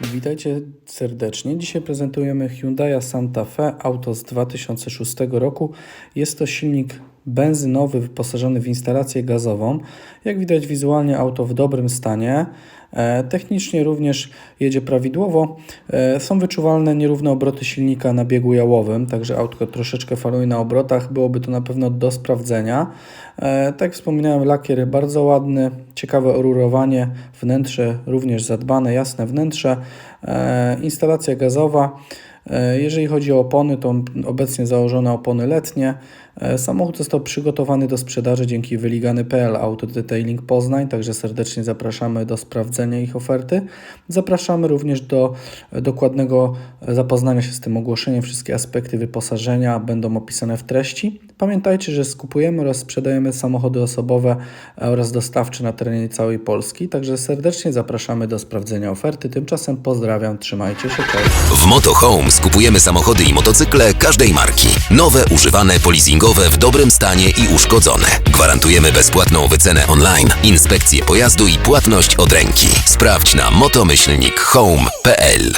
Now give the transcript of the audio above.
Witajcie serdecznie. Dzisiaj prezentujemy Hyundai Santa Fe, auto z 2006 roku. Jest to silnik benzynowy wyposażony w instalację gazową. Jak widać wizualnie auto w dobrym stanie. E, Technicznie również jedzie prawidłowo. E, Są wyczuwalne nierówne obroty silnika na biegu jałowym, także autko troszeczkę faluje na obrotach. Byłoby to na pewno do sprawdzenia. E, Tak jak wspominałem, lakier bardzo ładny, ciekawe orurowanie, wnętrze również zadbane, jasne wnętrze. Instalacja gazowa. Jeżeli chodzi o opony, to obecnie założone opony letnie. Samochód został przygotowany do sprzedaży dzięki wyligany.pl Auto Detailing Poznań, także serdecznie zapraszamy do sprawdzenia ich oferty. Zapraszamy również do e, dokładnego e, zapoznania się z tym ogłoszeniem. Wszystkie aspekty wyposażenia będą opisane w treści. Pamiętajcie, że skupujemy oraz sprzedajemy samochody osobowe e, oraz dostawcze na terenie całej Polski, także serdecznie zapraszamy do sprawdzenia oferty. Tymczasem pozdrawiam, trzymajcie się, cześć. W Moto Home skupujemy samochody i motocykle każdej marki. Nowe, używane, polizingowe, w dobrym stanie i uszkodzone. Gwarantujemy bezpłatną wycenę online, inspekcję pojazdu i płatność od ręki. Sprawdź na motomyślnik home.pl